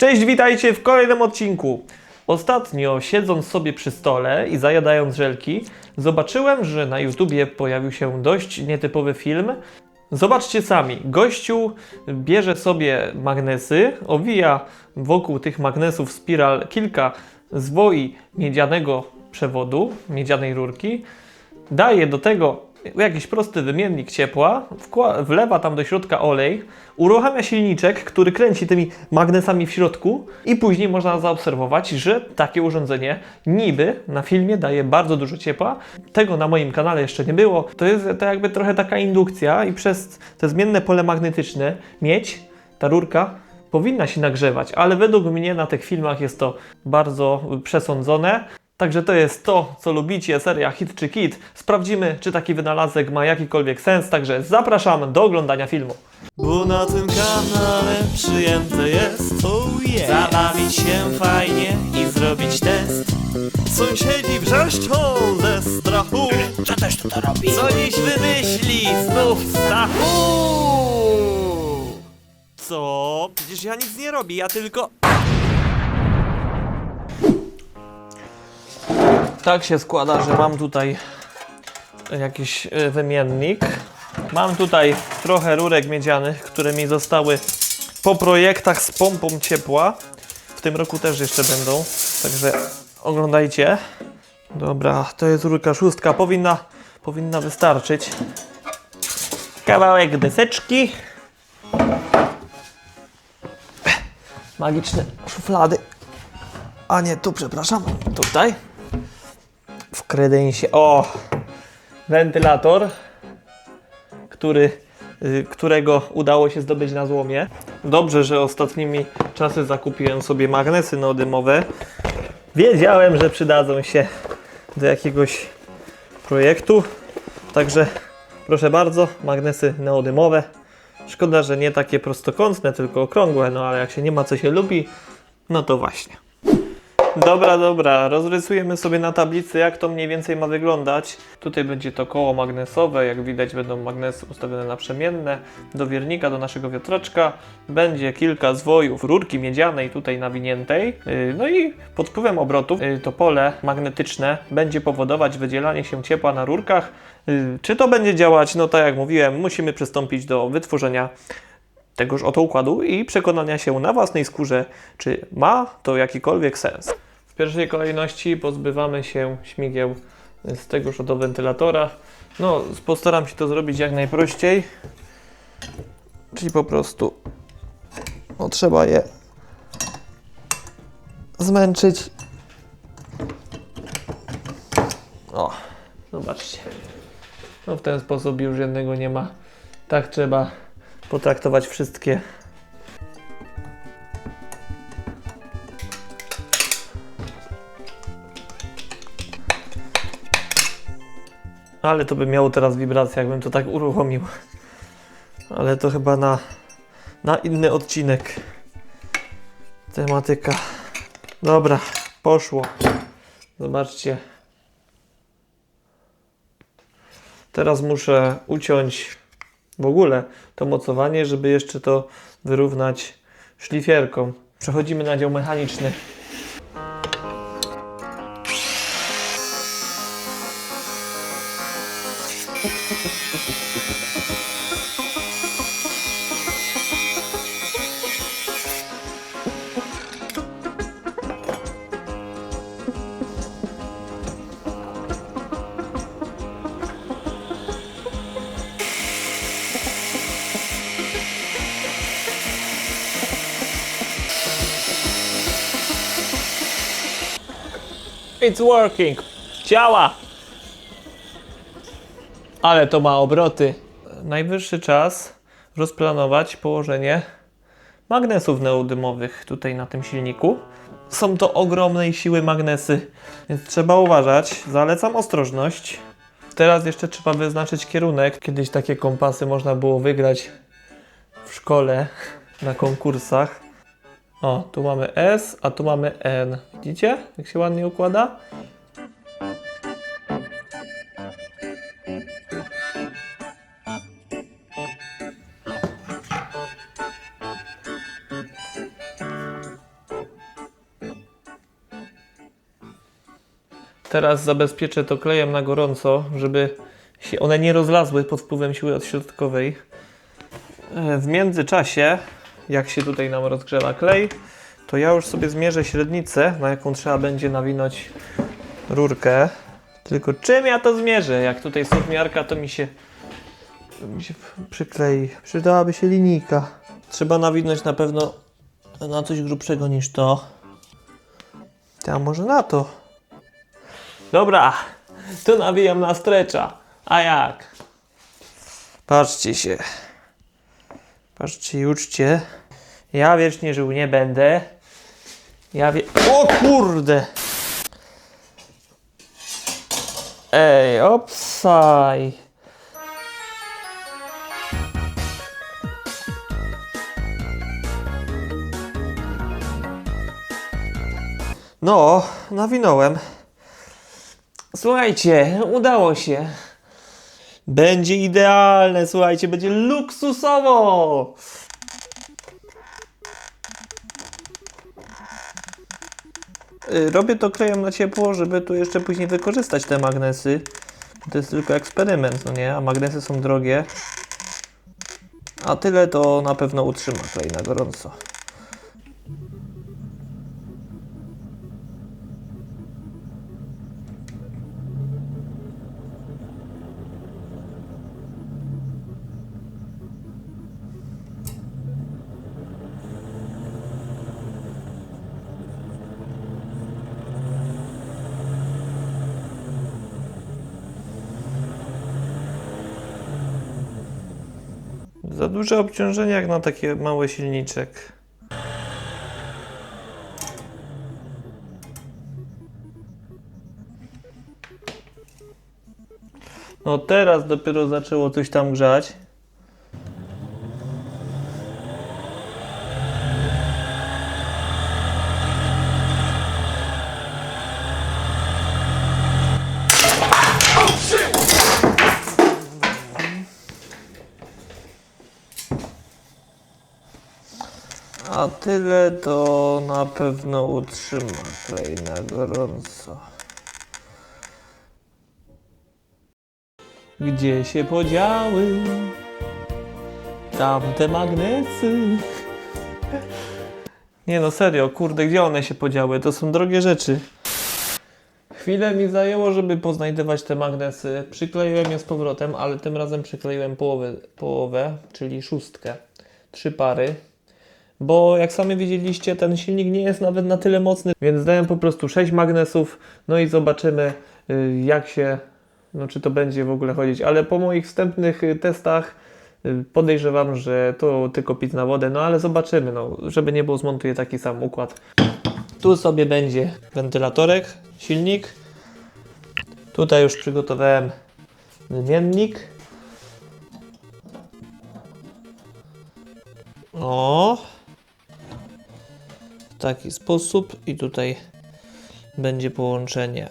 Cześć, witajcie w kolejnym odcinku. Ostatnio siedząc sobie przy stole i zajadając żelki, zobaczyłem, że na YouTubie pojawił się dość nietypowy film. Zobaczcie sami, gościu bierze sobie magnesy, owija wokół tych magnesów spiral kilka zwoi miedzianego przewodu, miedzianej rurki, daje do tego jakiś prosty wymiennik ciepła, wlewa tam do środka olej, uruchamia silniczek, który kręci tymi magnesami w środku i później można zaobserwować, że takie urządzenie niby na filmie daje bardzo dużo ciepła. Tego na moim kanale jeszcze nie było. To jest to jakby trochę taka indukcja i przez te zmienne pole magnetyczne miedź, ta rurka powinna się nagrzewać, ale według mnie na tych filmach jest to bardzo przesądzone. Także to jest to, co lubicie, seria Hit czy Kit. Sprawdzimy, czy taki wynalazek ma jakikolwiek sens, także zapraszam do oglądania filmu. Bo na tym kanale przyjęte jest oh yeah. Zabawić się fajnie i zrobić test Sąsiedzi wrzeszczą ze strachu Co też tu to robi? Co dziś wymyśli znów Stachu Co? Przecież ja nic nie robię, ja tylko... Tak się składa, że mam tutaj jakiś e, wymiennik. Mam tutaj trochę rurek miedzianych, które mi zostały po projektach z pompą ciepła. W tym roku też jeszcze będą, także oglądajcie. Dobra, to jest rurka szóstka, powinna, powinna wystarczyć. Kawałek deseczki. Magiczne szuflady. A nie, tu przepraszam, tutaj kredensie. O! Wentylator, który, y, którego udało się zdobyć na złomie. Dobrze, że ostatnimi czasy zakupiłem sobie magnesy neodymowe. Wiedziałem, że przydadzą się do jakiegoś projektu. Także proszę bardzo, magnesy neodymowe. Szkoda, że nie takie prostokątne, tylko okrągłe, no ale jak się nie ma co się lubi, no to właśnie. Dobra, dobra, rozrysujemy sobie na tablicy, jak to mniej więcej ma wyglądać. Tutaj będzie to koło magnesowe, jak widać będą magnesy ustawione na przemienne. Do wiernika, do naszego wiatraczka będzie kilka zwojów rurki miedzianej tutaj nawiniętej. Yy, No i pod wpływem obrotów yy, to pole magnetyczne będzie powodować wydzielanie się ciepła na rurkach. Yy, Czy to będzie działać? No tak jak mówiłem, musimy przystąpić do wytworzenia tegoż oto układu i przekonania się na własnej skórze, czy ma to jakikolwiek sens. W pierwszej kolejności pozbywamy się śmigieł z tegoż oto wentylatora. No, postaram się to zrobić jak najprościej. Czyli po prostu no, trzeba je zmęczyć. O, zobaczcie. No w ten sposób już jednego nie ma. Tak trzeba potraktować wszystkie. Ale to by miało teraz wibrację, jakbym to tak uruchomił. Ale to chyba na, na inny odcinek. Tematyka. Dobra, poszło. Zobaczcie. Teraz muszę uciąć w ogóle to mocowanie, żeby jeszcze to wyrównać szlifierką. Przechodzimy na dział mechaniczny. It's working! Działa! Ale to ma obroty. Najwyższy czas rozplanować położenie magnesów neodymowych tutaj na tym silniku. Są to ogromnej siły magnesy, więc trzeba uważać. Zalecam ostrożność. Teraz jeszcze trzeba wyznaczyć kierunek. Kiedyś takie kompasy można było wygrać w szkole na konkursach. O, tu mamy S, a tu mamy N. Widzicie, jak się ładnie układa? Teraz zabezpieczę to klejem na gorąco, żeby się one nie rozlazły pod wpływem siły odśrodkowej. E, w międzyczasie jak się tutaj nam rozgrzewa klej, to ja już sobie zmierzę średnicę, na jaką trzeba będzie nawinąć rurkę. Tylko czym ja to zmierzę? Jak tutaj miarka, to mi się, to mi się przyklei. Przydałaby się linijka. Trzeba nawinąć na pewno na coś grubszego niż to. A może na to? Dobra, to nawijam na strecza. A jak? Patrzcie się. Patrzcie i uczcie. Ja wiecznie żył nie będę. Ja wie... O kurde! Ej, opsaj. No, nawinąłem. Słuchajcie, udało się. Będzie idealne, słuchajcie, będzie luksusowo. Robię to klejem na ciepło, żeby tu jeszcze później wykorzystać te magnesy. To jest tylko eksperyment, no nie? A magnesy są drogie. A tyle to na pewno utrzyma klej na gorąco. Duże obciążenie jak na taki mały silniczek. No teraz dopiero zaczęło coś tam grzać. A tyle to na pewno utrzyma klej na gorąco. Gdzie się podziały tamte magnesy? Nie no, serio, kurde, gdzie one się podziały? To są drogie rzeczy. Chwilę mi zajęło, żeby poznajdywać te magnesy. Przykleiłem je z powrotem, ale tym razem przykleiłem połowę, połowę czyli szóstkę. Trzy pary. Bo jak sami widzieliście, ten silnik nie jest nawet na tyle mocny, więc dałem po prostu 6 magnesów, no i zobaczymy y, jak się, no czy to będzie w ogóle chodzić, ale po moich wstępnych y, testach y, podejrzewam, że to tylko pic na wodę, no ale zobaczymy, no żeby nie było zmontuję taki sam układ. Tu sobie będzie wentylatorek, silnik, tutaj już przygotowałem wymiennik. O, taki sposób i tutaj będzie połączenie.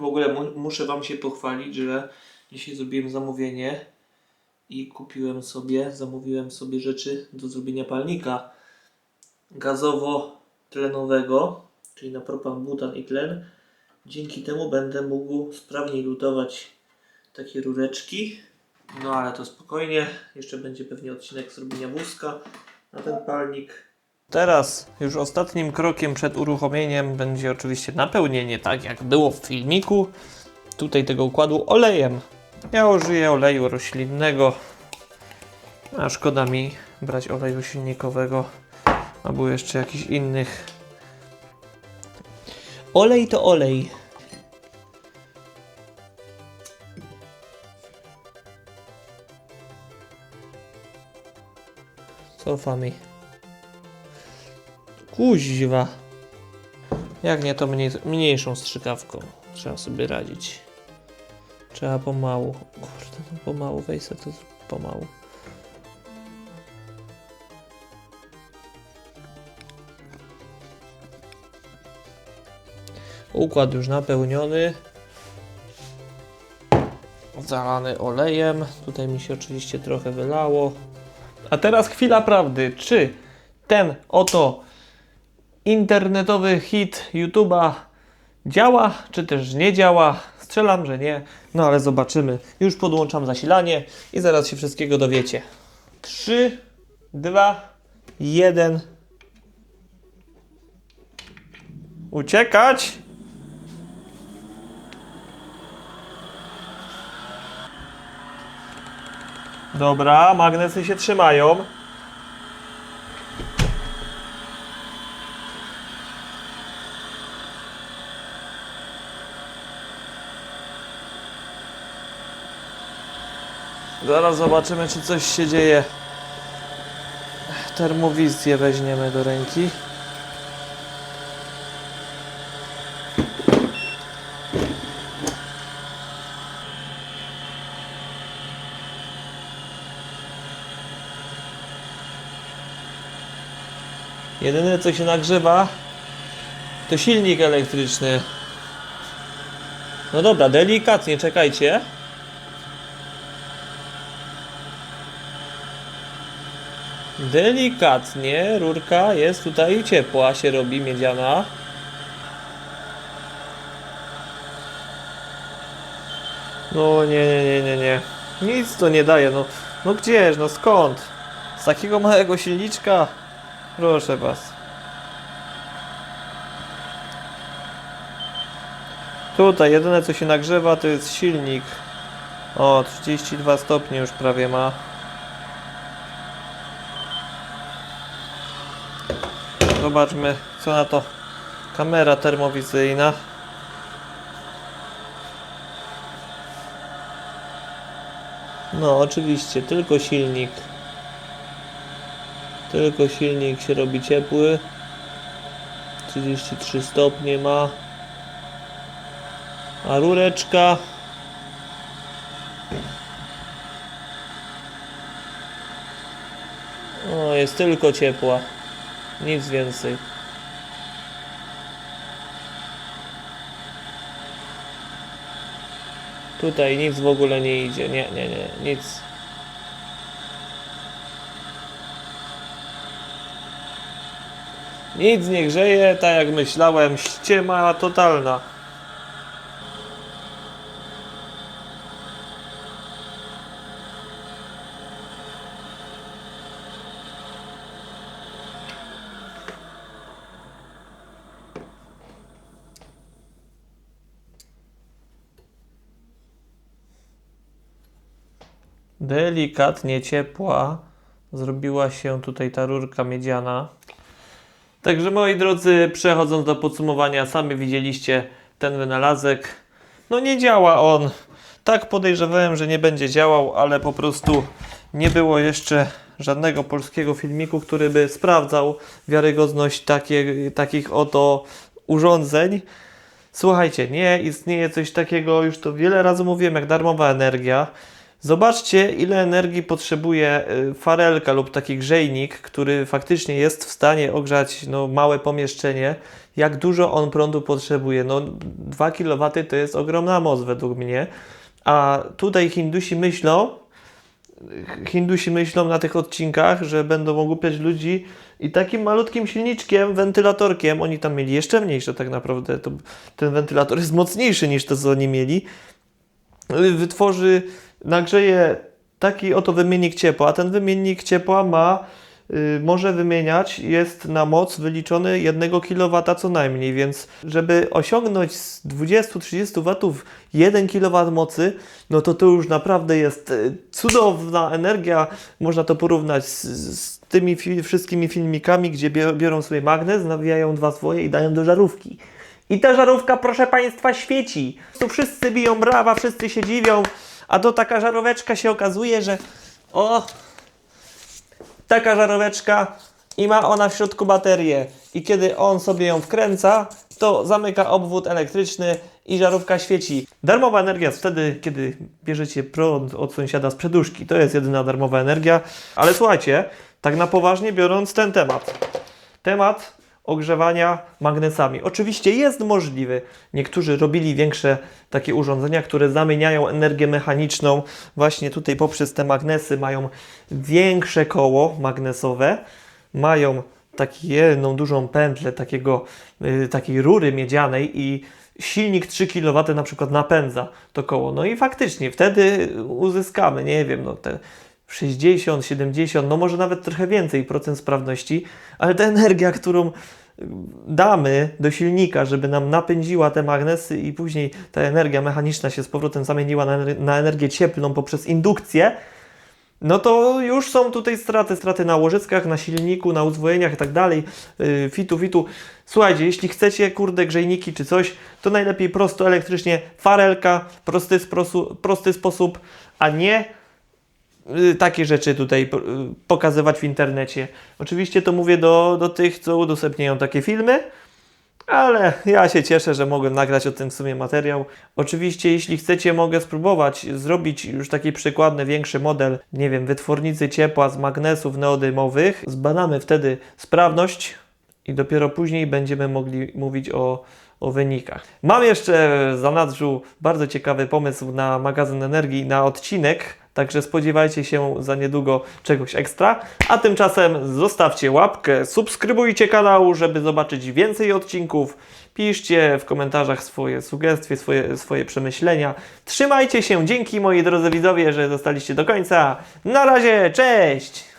W ogóle mu- muszę Wam się pochwalić, że dzisiaj zrobiłem zamówienie i kupiłem sobie, zamówiłem sobie rzeczy do zrobienia palnika gazowo-tlenowego, czyli na propan, butan i tlen. Dzięki temu będę mógł sprawniej lutować takie rureczki. No ale to spokojnie, jeszcze będzie pewnie odcinek zrobienia wózka na ten palnik. Teraz już ostatnim krokiem przed uruchomieniem będzie oczywiście napełnienie, tak jak było w filmiku. Tutaj tego układu olejem. Ja użyję oleju roślinnego, a szkoda mi brać oleju silnikowego albo jeszcze jakichś innych. Olej to olej. Cofa mi. Kuźwa. Jak nie, to mniej, mniejszą strzykawką. Trzeba sobie radzić. Trzeba pomału. Kurde, no pomału, weź to pomału. Układ już napełniony. Zalany olejem. Tutaj mi się oczywiście trochę wylało. A teraz chwila prawdy. Czy ten oto internetowy hit YouTube'a działa, czy też nie działa? Strzelam, że nie. No ale zobaczymy. Już podłączam zasilanie i zaraz się wszystkiego dowiecie. 3, 2, 1. Uciekać! Dobra, magnesy się trzymają. Zaraz zobaczymy, czy coś się dzieje. Termowizję weźmiemy do ręki. Jedyne co się nagrzewa to silnik elektryczny. No dobra, delikatnie, czekajcie. Delikatnie, rurka jest tutaj ciepła, się robi miedziana. No nie, nie, nie, nie, nie. Nic to nie daje, no. No gdzież, no skąd? Z takiego małego silniczka? Proszę was. Tutaj jedyne co się nagrzewa to jest silnik. O, 32 stopnie już prawie ma. Zobaczmy co na to kamera termowizyjna. No oczywiście, tylko silnik. Tylko silnik się robi ciepły. 33 stopnie ma. A rureczka O, jest tylko ciepła. Nic więcej. Tutaj nic w ogóle nie idzie. Nie, nie, nie, nic. Nic nie grzeje, tak jak myślałem, ściema totalna. Delikatnie ciepła zrobiła się tutaj ta rurka miedziana. Także moi drodzy, przechodząc do podsumowania, sami widzieliście ten wynalazek. No nie działa on. Tak podejrzewałem, że nie będzie działał, ale po prostu nie było jeszcze żadnego polskiego filmiku, który by sprawdzał wiarygodność takie, takich oto urządzeń. Słuchajcie, nie istnieje coś takiego, już to wiele razy mówiłem, jak darmowa energia. Zobaczcie, ile energii potrzebuje y, farelka lub taki grzejnik, który faktycznie jest w stanie ogrzać no, małe pomieszczenie. Jak dużo on prądu potrzebuje? No, 2 kW to jest ogromna moc według mnie. A tutaj Hindusi myślą, Hindusi myślą na tych odcinkach, że będą ogłupiać ludzi i takim malutkim silniczkiem, wentylatorkiem, oni tam mieli jeszcze mniejsze tak naprawdę, to, ten wentylator jest mocniejszy niż to, co oni mieli, wytworzy, nagrzeje taki oto wymiennik ciepła, a ten wymiennik ciepła ma, y, może wymieniać, jest na moc wyliczony 1 kW co najmniej, więc żeby osiągnąć z 20-30 W 1 kW mocy, no to to już naprawdę jest y, cudowna energia, można to porównać z, z tymi fi- wszystkimi filmikami, gdzie biorą sobie magnes, nawijają dwa swoje i dają do żarówki. I ta żarówka, proszę Państwa, świeci. Tu wszyscy biją brawa, wszyscy się dziwią, a to taka żaróweczka się okazuje, że o, taka żaróweczka i ma ona w środku baterię. I kiedy on sobie ją wkręca, to zamyka obwód elektryczny i żarówka świeci. Darmowa energia jest wtedy, kiedy bierzecie prąd od sąsiada z przeduszki. To jest jedyna darmowa energia. Ale słuchajcie, tak na poważnie biorąc ten temat. Temat ogrzewania magnesami. Oczywiście jest możliwy. Niektórzy robili większe takie urządzenia, które zamieniają energię mechaniczną właśnie tutaj poprzez te magnesy. Mają większe koło magnesowe, mają taką dużą pętlę takiego, y, takiej rury miedzianej i silnik 3 kW na przykład napędza to koło. No i faktycznie wtedy uzyskamy, nie wiem, no te 60, 70, no może nawet trochę więcej procent sprawności, ale ta energia, którą damy do silnika, żeby nam napędziła te magnesy i później ta energia mechaniczna się z powrotem zamieniła na, na energię cieplną poprzez indukcję, no to już są tutaj straty, straty na łożyskach, na silniku, na uzwojeniach i tak dalej, yy, fitu, fitu. Słuchajcie, jeśli chcecie, kurde, grzejniki czy coś, to najlepiej prosto elektrycznie, farelka, prosty, prosty sposób, a nie y, takie rzeczy tutaj y, pokazywać w internecie. Oczywiście to mówię do, do tych, co udostępniają takie filmy, ale ja się cieszę, że mogłem nagrać o tym w sumie materiał. Oczywiście, jeśli chcecie, mogę spróbować zrobić już taki przykładny, większy model, nie wiem, wytwornicy ciepła z magnesów neodymowych. Zbadamy wtedy sprawność i dopiero później będziemy mogli mówić o, o wynikach. Mam jeszcze w zanadrzu bardzo ciekawy pomysł na magazyn energii, na odcinek, także spodziewajcie się za niedługo czegoś ekstra. A tymczasem zostawcie łapkę, subskrybujcie kanał, żeby zobaczyć więcej odcinków. Piszcie w komentarzach swoje sugestie, swoje, swoje przemyślenia. Trzymajcie się, dzięki moi drodzy widzowie, że zostaliście do końca. Na razie, cześć!